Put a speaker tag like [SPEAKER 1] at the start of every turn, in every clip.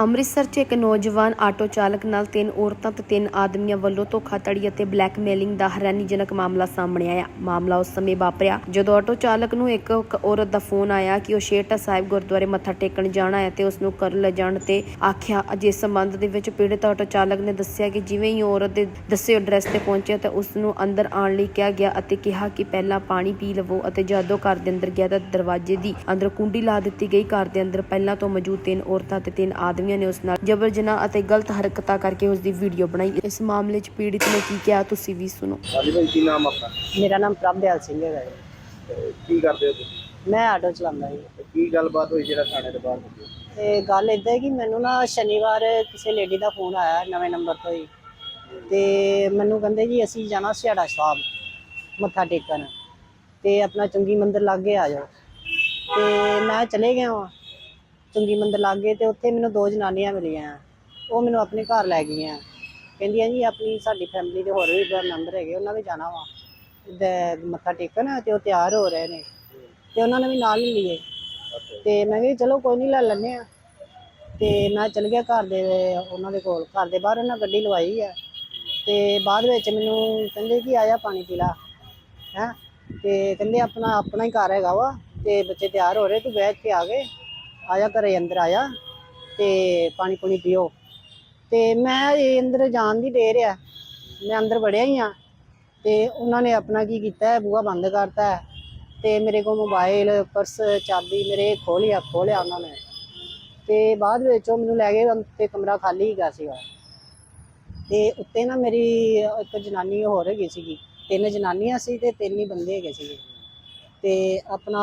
[SPEAKER 1] ਅੰਮ੍ਰਿਤਸਰ 'ਚ ਇੱਕ ਨੌਜਵਾਨ ਆਟੋ ਚਾਲਕ ਨਾਲ ਤਿੰਨ ਔਰਤਾਂ ਤੇ ਤਿੰਨ ਆਦਮੀਆਂ ਵੱਲੋਂ ਧੋਖਾਧੜੀ ਅਤੇ ਬਲੈਕਮੇਲਿੰਗ ਦਾ ਹੈਰਾਨੀਜਨਕ ਮਾਮਲਾ ਸਾਹਮਣੇ ਆਇਆ। ਮਾਮਲਾ ਉਸ ਸਮੇਂ ਵਾਪਰਿਆ ਜਦੋਂ ਆਟੋ ਚਾਲਕ ਨੂੰ ਇੱਕ ਔਰਤ ਦਾ ਫੋਨ ਆਇਆ ਕਿ ਉਹ ਸ਼ੇਰਟਾ ਸਾਹਿਬ ਗੁਰਦੁਆਰੇ ਮੱਥਾ ਟੇਕਣ ਜਾਣਾ ਹੈ ਤੇ ਉਸ ਨੂੰ ਕਰ ਲੈ ਜਾਣ ਤੇ ਆਖਿਆ, ਅਜੇ ਸੰਬੰਧ ਦੇ ਵਿੱਚ ਪੀੜਤ ਆਟੋ ਚਾਲਕ ਨੇ ਦੱਸਿਆ ਕਿ ਜਿਵੇਂ ਹੀ ਔਰਤ ਦੇ ਦੱਸੇ ਐਡਰੈਸ ਤੇ ਪਹੁੰਚਿਆ ਤਾਂ ਉਸ ਨੂੰ ਅੰਦਰ ਆਉਣ ਲਈ ਕਿਹਾ ਗਿਆ ਅਤੇ ਕਿਹਾ ਕਿ ਪਹਿਲਾਂ ਪਾਣੀ ਪੀ ਲਵੋ ਅਤੇ ਜਦੋਂ ਘਰ ਦੇ ਅੰਦਰ ਗਿਆ ਤਾਂ ਦਰਵਾਜ਼ੇ ਦੀ ਅੰਦਰ ਕੁੰਡੀ ਲਾ ਦਿੱਤੀ ਗਈ। ਘਰ ਦੇ ਅੰਦਰ ਪਹਿਲਾਂ ਤੋਂ ਮੌਜੂਦ ਤਿੰਨ ਔਰਤਾਂ ਤੇ ਤਿੰਨ ਆਦਮੀ ਆਦਮੀਆਂ ਨੇ ਉਸ ਨਾਲ ਜਬਰ ਜਨਾਹ ਅਤੇ ਗਲਤ ਹਰਕਤਾਂ ਕਰਕੇ ਉਸ ਦੀ ਵੀਡੀਓ ਬਣਾਈ। ਇਸ ਮਾਮਲੇ 'ਚ ਪੀੜਿਤ ਨੇ ਕੀ ਕਿਹਾ ਤੁਸੀਂ ਵੀ ਸੁਣੋ।
[SPEAKER 2] ਹਾਂਜੀ ਭਾਈ ਕੀ ਨਾਮ ਆਪਣਾ?
[SPEAKER 3] ਮੇਰਾ ਨਾਮ ਪ੍ਰਭਦਿਆਲ ਸਿੰਘ ਹੈਗਾ ਜੀ।
[SPEAKER 2] ਕੀ ਕਰਦੇ ਹੋ ਤੁਸੀਂ?
[SPEAKER 3] ਮੈਂ ਆਟੋ ਚਲਾਉਂਦਾ ਜੀ।
[SPEAKER 2] ਤੇ ਕੀ ਗੱਲਬਾਤ ਹੋਈ ਜਿਹੜਾ ਥਾਣੇ ਦੇ ਬਾਹਰ ਹੋਈ?
[SPEAKER 3] ਤੇ ਗੱਲ ਇਦਾਂ ਹੈ ਕਿ ਮੈਨੂੰ ਨਾ ਸ਼ਨੀਵਾਰ ਕਿਸੇ ਲੇਡੀ ਦਾ ਫੋਨ ਆਇਆ ਨਵੇਂ ਨੰਬਰ ਤੋਂ ਹੀ। ਤੇ ਮੈਨੂੰ ਕਹਿੰਦੇ ਜੀ ਅਸੀਂ ਜਾਣਾ ਸਿਆੜਾ ਸਾਹਿਬ ਮੱਥਾ ਟੇਕਣ। ਤੇ ਆਪਣਾ ਚੁੰਗੀ ਮੰਦਿਰ ਲਾਗੇ ਆ ਜਾਓ। ਤੇ ਮੈਂ ਚਲੇ ਗਿਆ ਵਾਂ। ਚੁੰਗੀ ਮੰਦਿਰ ਲਾਗੇ ਤੇ ਉੱਥੇ ਮੈਨੂੰ ਦੋ ਜਨਾਨੀਆਂ ਮਿਲੀਆਂ। ਉਹ ਮੈਨੂੰ ਆਪਣੇ ਘਰ ਲੈ ਗਈਆਂ। ਕਹਿੰਦੀਆਂ, ਜੀ, ਆਪਣੀ ਸਾਡੀ ਫੈਮਿਲੀ ਦੇ ਹੋਰ ਵੀ ਮੈਂਬਰ ਹੈਗੇ, ਉਹਨਾਂ ਵੀ ਜਾਣਾ ਵਾ। ਮੱਥਾ ਟੇਕਣ ਤੇ ਉਹ ਤਿਆਰ ਹੋ ਰਹੇ ਨੇ। ਤੇ ਉਹਨਾਂ ਨੇ ਵੀ ਨਾਲ ਹੀ ਲਈਏ ਤੇ ਮੈਂ ਕਿਹਾ, ਚਲੋ, ਕੋਈ ਨਹੀਂ ਲੈ ਲੈਂਦੇ ਆ। ਤੇ ਮੈਂ ਚਲ ਗਿਆ ਘਰ ਦੇ, ਉਹਨਾਂ ਦੇ ਕੋਲ। ਘਰ ਦੇ ਬਾਹਰ ਉਹਨਾਂ ਗੱਡੀ ਲਵਾਈ ਆ। ਤੇ ਬਾਅਦ ਵਿੱਚ ਮੈਨੂੰ ਕਹਿੰਦੇ ਕਿ ਆਇਆ ਪਾਣੀ ਪੀ ਲਾ। ਹੈ? ਤੇ ਕਹਿੰਦੇ, ਆਪਣਾ ਆਪਣਾ ਹੀ ਘਰ ਹੈਗਾ ਵਾ। ਤੇ ਬੱਚੇ ਤਿਆਰ ਹੋ ਰਹੇ, ਤੂੰ ਬੈਠ ਕੇ ਆ ਗਏ। ਆਇਆ ਘਰੇ, ਅੰਦਰ ਆਇਆ ਤੇ ਪਾਣੀ ਪੁਣੀ ਪੀਓ। ਤੇ ਮੈਂ ਇਹ ਅੰਦਰ ਜਾਣ ਦੀ ਦੇਰ ਆ। ਮੈਂ ਅੰਦਰ ਵੜਿਆ ਹੀ ਆ ਤੇ ਉਹਨਾਂ ਨੇ ਆਪਣਾ ਕੀ ਕੀਤਾ ਬੂਹਾ ਬੰਦ ਕਰਤਾ ਹੈ ਤੇ ਮੇਰੇ ਕੋਲ ਮੋਬਾਈਲ ਪਰਸ ਚਾਬੀ ਮੇਰੇ ਖੋਲਿਆ ਖੋਲਿਆ ਉਹਨਾਂ ਨੇ। ਤੇ ਬਾਅਦ ਵਿੱਚ ਉਹ ਮੈਨੂੰ ਲੈ ਗਏ ਤੇ ਕਮਰਾ ਖਾਲੀ ਹੈਗਾ ਸੀਗਾ। ਤੇ ਉੱਤੇ ਨਾ ਮੇਰੀ ਇੱਕ ਜਨਾਨੀ ਹੋਰ ਹੈਗੀ ਸੀਗੀ। ਤਿੰਨ ਜਨਾਨੀਆਂ ਸੀ ਤੇ ਤਿੰਨ ਹੀ ਬੰਦੇ ਹੈਗੇ ਸੀਗੇ। ਤੇ ਆਪਣਾ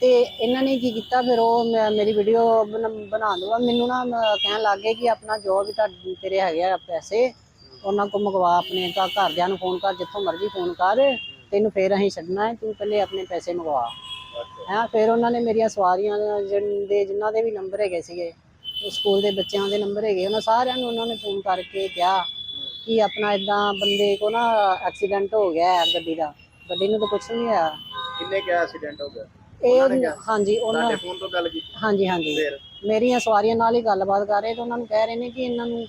[SPEAKER 3] ਤੇ ਇਹਨਾਂ ਨੇ ਕੀ ਕੀਤਾ ਫਿਰ ਉਹ ਮੈਂ- ਮੇਰੀ ਵੀਡੀਓ ਬਣਾ ਦੂਗਾ ਮੈਨੂੰ ਨਾ ਮ- ਕਹਿਣ ਲੱਗ ਗਏ ਕਿ ਆਪਣਾ ਜੋ ਵੀ ਤੁਹਾਡੇ ਤੇਰੇ ਹੈਗੇ ਆ ਪੈਸੇ ਉਹਨਾਂ ਕੋ ਮੰਗਵਾ ਆਪਣੇ ਘਰ ਘਰਦਿਆਂ ਨੂੰ ਫੋਨ ਕਰ ਜਿੱਥੋਂ ਮਰਜ਼ੀ ਫੋਨ ਕਰ ਤੈਨੂੰ ਫੇਰ ਅਸੀਂ ਛੱਡਣਾ ਹੈ ਤੂੰ ਪਹਿਲੇ ਆਪਣੇ ਪੈਸੇ ਮੰਗਵਾ। ਹੈਂ ਫਿਰ ਉਹਨਾਂ ਨੇ ਮੇਰੀਆਂ ਸਵਾਰੀਆਂ ਜਿਨ- ਦੇ ਜਿਨ੍ਹਾਂ ਦੇ ਵੀ ਨੰਬਰ ਹੈਗੇ ਸੀਗੇ ਉਹ ਸਕੂਲ ਦੇ ਬੱਚਿਆਂ ਦੇ ਨੰਬਰ ਹੈਗੇ ਉਹਨਾਂ ਸਾਰਿਆਂ ਨੂੰ ਉਹਨਾਂ ਨੇ ਫੋਨ ਕਰਕੇ ਕਿਹਾ ਕਿ ਆਪਣਾ ਇਦਾਂ ਬੰਦੇ ਕੋ ਨਾ ਐਕਸੀਡੈਂਟ ਹੋ ਗਿਆ ਹੈ ਗੱਡੀ ਦਾ। ਗੱਡੀ ਨੂੰ ਤਾਂ ਕੁਝ ਨਹੀਂ ਹੋਇਆ
[SPEAKER 2] ਕਿੰਨੇ ਕਿਹਾ ਐਕਸੀਡੈਂਟ ਹੋ ਗਿਆ
[SPEAKER 3] ਇਹ ਹਾਂਜੀ ਉਹਨਾਂ
[SPEAKER 2] ਤੁਹਾਡੇ ਫੋਨ ਤੋਂ ਗੱਲ ਕੀਤੀ।
[SPEAKER 3] ਹਾਂਜੀ ਹਾਂਜੀ।
[SPEAKER 2] ਫਿਰ?
[SPEAKER 3] ਮੇਰੀਆਂ ਸਵਾਰੀਆਂ ਨਾਲ ਹੀ ਗੱਲਬਾਤ ਕਰ ਰਹੇ ਤੇ ਉਹਨਾਂ ਨੂੰ ਕਹਿ ਰਹੇ ਨੇ ਕਿ ਇਹਨਾਂ ਨੂੰ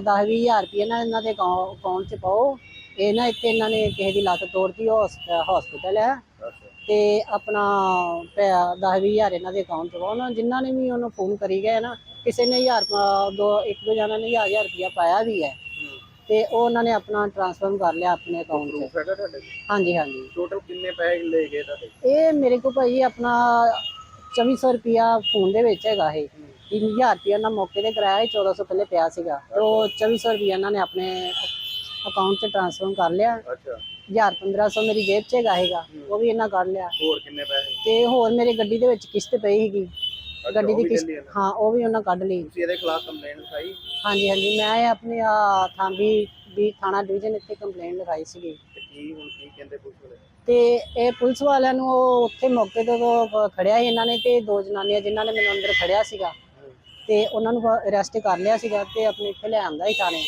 [SPEAKER 3] 10-20000 ਰੁਪਏ ਨਾ ਇਹਨਾਂ ਦੇ ਅਕਾਊਂਟ 'ਚ ਪਾਓ। ਇਹ ਨਾ ਇੱਥੇ ਇਹਨਾਂ ਨੇ ਕਿਸੇ ਦੀ ਲੱਤ ਤੋੜਤੀ ਹਸਪੀਟਲ ਹੈ।
[SPEAKER 2] ਅੱਛਾ।
[SPEAKER 3] ਤੇ ਆਪਣਾ 10-20000 ਇਹਨਾਂ ਦੇ ਅਕਾਊਂਟ 'ਚ ਪਾਓ। ਉਹਨਾਂ ਜਿਨ੍ਹਾਂ ਨੇ ਵੀ ਉਹਨੂੰ ਫੋਨ ਕਰੀ ਗਏ ਨਾ ਕਿਸੇ ਨੇ ਹਜ਼ਾਰ ਦੋ ਇੱਕ ਦੋ ਜਣਾਂ ਨੇ 1000 ਰੁਪਇਆ ਪਾਇਆ ਵੀ ਹੈ। ਤੇ ਉਹ ਉਹਨਾਂ ਨੇ ਆਪਣਾ ਟ੍ਰਾਂਸਫਰ ਕਰ ਲਿਆ ਆਪਣੇ ਅਕਾਊਂਟ 'ਚ
[SPEAKER 2] ਪ੍ਰੂਫ ਹੈਗਾ ਤੁਹਾਡੇ
[SPEAKER 3] ਹਾਂਜੀ ਹਾਂਜੀ।
[SPEAKER 2] ਟੋਟਲ ਕਿੰਨੇ ਪੈਸੇ ਲੈ ਗਏ ਤੁਹਾਡੇ
[SPEAKER 3] ਇਹ ਮੇਰੇ ਕੋਲ ਭਾਈ ਆਪਣਾ 2400 ਰੁਪਿਆ ਫੋਨ ਦੇ ਵਿੱਚ ਹੈਗਾ ਇਹ। 3000 ਰੁਪਿਆ ਨਾਲ ਮੌਕੇ ਤੇ ਕਰਾਇਆ ਸੀ 1400 ਪਹਿਲੇ ਪਿਆ ਸੀਗਾ। ਤੇ ਉਹ 2400 ਰੁਪਿਆ ਇਹਨਾਂ ਨੇ ਆਪਣੇ ਅਕਾਊਂਟ 'ਚ ਟ੍ਰਾਂਸਫਰ ਕਰ ਲਿਆ।
[SPEAKER 2] ਅੱਛਾ।
[SPEAKER 3] 1000 1500 ਮੇਰੀ ਜੇਬ 'ਚ ਹੈਗਾ ਉਹ ਵੀ ਇਹਨਾਂ ਕਰ ਲਿਆ।
[SPEAKER 2] ਹੋਰ ਕਿੰਨੇ ਪੈਸੇ?
[SPEAKER 3] ਤੇ ਹੋਰ ਮੇਰੇ ਗੱਡੀ ਦੇ ਵਿੱਚ ਕਿਸ਼ਤ ਪਈ ਸੀਗੀ। ਗੱਡੀ ਦੀ
[SPEAKER 2] ਵੀ
[SPEAKER 3] ਕਿਸ਼ਤ। ਹਾਂ ਉਹ ਵੀ ਉਹਨਾਂ ਕੱਢ ਲਈ।
[SPEAKER 2] ਤੁਸੀਂ ਇਹਦੇ ਖਿਲਾਫ ਕੰਪਲੇਂਟ ਲਿਖਾਈ?
[SPEAKER 3] ਹਾਂਜੀ ਹਾਂਜੀ ਮੈਂ ਆਪਣੇ ਆ ਥਾਂਬੀ ਦੀ ਥਾਣਾ ਡਿਵੀਜ਼ਨ ਇੱਥੇ ਕੰਪਲੇਂਟ ਲਿਖਾਈ ਸੀਗੀ।
[SPEAKER 2] ਤੇ ਕੀ ਹੁਣ ਕੀ ਕਹਿੰਦੇ ਪੁਲਿਸ ਵਾਲੇ?
[SPEAKER 3] ਤੇ ਇਹ ਪੁਲਿਸ ਵਾਲਿਆਂ ਨੂੰ ਉਹ ਉੱਥੇ ਮੌਕੇ ਤੇ ਉਦੋਂ ਖੜਿਆ ਸੀ ਇਹਨਾਂ ਨੇ ਤੇ ਦੋ ਜਨਾਨੀਆਂ ਜਿਨ੍ਹਾਂ ਨੇ ਮੈਨੂੰ ਅੰਦਰ ਖੜਿਆ ਸੀਗਾ। ਤੇ ਉਹਨਾਂ ਨੂੰ ਅਰੈਸਟ ਕਰ ਲਿਆ ਸੀਗਾ ਤੇ ਆਪਣੇ ਇੱਥੇ ਲੈ ਆਂਦਾ ਸੀ ਥਾਣੇ।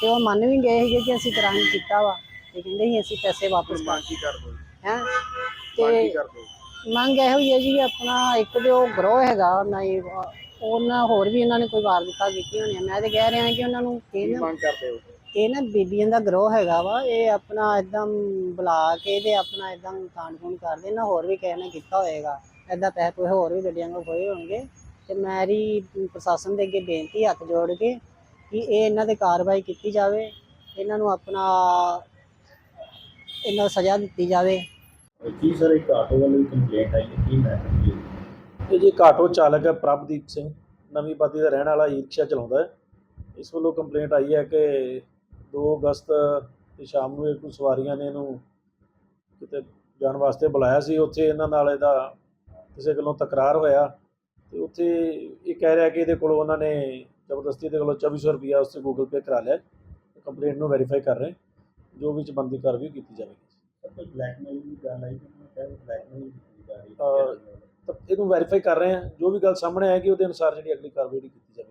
[SPEAKER 3] ਤੇ ਉਹ ਮੰਨ ਵੀ ਗਏ ਸੀਗੇ ਕਿ ਅਸੀਂ ਕ੍ਰਾਈਮ ਕੀਤਾ ਵਾ। ਤੇ ਕਹਿੰਦੇ ਸੀ ਅਸੀਂ ਪੈਸੇ ਵਾਪਸ
[SPEAKER 2] ਮੰਗ ਕੀ ਕਰ ਦੋ
[SPEAKER 3] ਹੈ?
[SPEAKER 2] ਮੰਗ ਕੀ
[SPEAKER 3] ਤੇ
[SPEAKER 2] ਕਰ ਦੋ
[SPEAKER 3] ਮੰਗ ਇਹੋ ਹੀ ਹੈ ਜੀ ਆਪਣਾ ਇੱਕ ਜੋ ਗਰੋਹ ਹੈਗਾ ਨਹੀਂ ਉਹਨਾਂ ਹੋਰ ਵੀ ਇਹਨਾਂ ਨੇ ਕੋਈ ਵਾਰਦਾਤਾਂ ਕੀਤੀਆਂ ਹੋਣੀਆਂ ਮੈਂ ਤੇ ਕਹਿ ਰਿਹਾ ਕਿ ਉਹਨਾਂ ਨੂੰ
[SPEAKER 2] ਕੀ
[SPEAKER 3] ਇਹ ਨਾ
[SPEAKER 2] ਮੰਗ ਕਰਦੇ ਹੋ?
[SPEAKER 3] ਇਹ ਨਾ ਬੀਬੀਆਂ ਦਾ ਗਰੋਹ ਹੈਗਾ ਵਾ ਇਹ ਆਪਣਾ ਇਦਾਂ ਬੁਲਾ ਕੇ ਤੇ ਆਪਣਾ ਇਦਾਂ ਕਾਂਡ ਕੂੰਡ ਕਰਦੇ ਨਾ ਹੋਰ ਵੀ ਕਿਸੇ ਨੇ ਕੀਤਾ ਹੋਏਗਾ। ਇਦਾਂ ਪੈਸੇ ਕੋਈ ਹੋਰ ਵੀ ਗੱਡੀਆਂ ਕੋ ਖੋਏ ਹੋਣਗੇ। ਤੇ ਮੇਰੀ ਪ੍ਰਸ਼ਾਸਨ ਦੇ ਅੱਗੇ ਬੇਨਤੀ ਹੱਥ ਜੋੜ ਕੇ ਕਿ ਇਹ ਇਹਨਾਂ ਤੇ ਕਾਰਵਾਈ ਕੀਤੀ ਜਾਵੇ ਇਹਨਾਂ ਨੂੰ ਆਪਣਾ ਇਹਨਾਂ ਨੂੰ ਸਜ਼ਾ ਦਿੱਤੀ ਜਾਵੇ।
[SPEAKER 4] ਕੀ ਸਰ ਇੱਕ ਆਟੋ ਵਾਲੇ ਦੀ ਕੰਪਲੇਂਟ ਆਈ ਹੈ ਕੀ ਮੈਟਰ ਕੀ ਹੈ
[SPEAKER 5] ਇਹ ਜੀ ਇੱਕ ਆਟੋ ਚਾਲਕ ਹੈ, ਪ੍ਰਭਦੀਪ ਸਿੰਘ, ਨਵੀਂ ਬਾਦੀ ਦਾ ਰਹਿਣ ਵਾਲਾ ਈ ਰਿਕਸ਼ਾ ਚਲਾਉਂਦਾ ਹੈ। ਇਸ ਵੱਲੋਂ ਕੰਪਲੇਂਟ ਆਈ ਹੈ ਕਿ 2 ਅਗਸਤ ਦੀ ਸ਼ਾਮ ਨੂੰ ਇੱਕ ਸਵਾਰੀਆਂ ਨੇ ਇਹਨੂੰ ਕਿਤੇ ਜਾਣ ਵਾਸਤੇ ਬੁਲਾਇਆ ਸੀ। ਉੱਥੇ ਇਹਨਾਂ ਨਾਲ ਇਹਦਾ ਕਿਸੇ ਗੱਲੋਂ ਤਕਰਾਰ ਹੋਇਆ ਤੇ ਉੱਥੇ ਇਹ ਕਹਿ ਰਿਹਾ ਕਿ ਇਹਦੇ ਕੋਲੋਂ ਉਹਨਾਂ ਨੇ ਜ਼ਬਰਦਸਤੀ ਦੇ ਕੋਲੋਂ 2400 ਰੁਪਇਆ ਉਸਤੇ ਗੂਗਲ ਪੇ ਕਰਾ ਲਿਆ। ਕੰਪਲੇਂਟ ਨੂੰ ਵੈਰੀਫਾਈ ਕਰ ਰਹੇ ਜੋ ਵਿੱਚ ਬਣਦੀ ਕਾਰਵਾਈ ਕੀਤੀ ਜਾਵੇਗੀ।
[SPEAKER 4] ਕੋਈ ਬਲੈਕਮੇਲ ਦੀ ਗੱਲ ਆਈ ਕਿ ਮੈਂ ਕਿਹਾ ਬਲੈਕਮੇਲ ਕੀਤੀ ਜਾ ਰਹੀ
[SPEAKER 5] ਅਹ, ਤਾਂ ਇਹਨੂੰ ਵੈਰੀਫਾਈ ਕਰ ਰਹੇ ਹਾਂ। ਜੋ ਵੀ ਗੱਲ ਸਾਹਮਣੇ ਆਏਗੀ ਉਹਦੇ ਅਨੁਸਾਰ ਜਿਹੜੀ ਅਗਲੀ ਕਾਰਵਾਈ ਜਿਹੜੀ ਕੀਤੀ ਜਾਵੇਗੀ।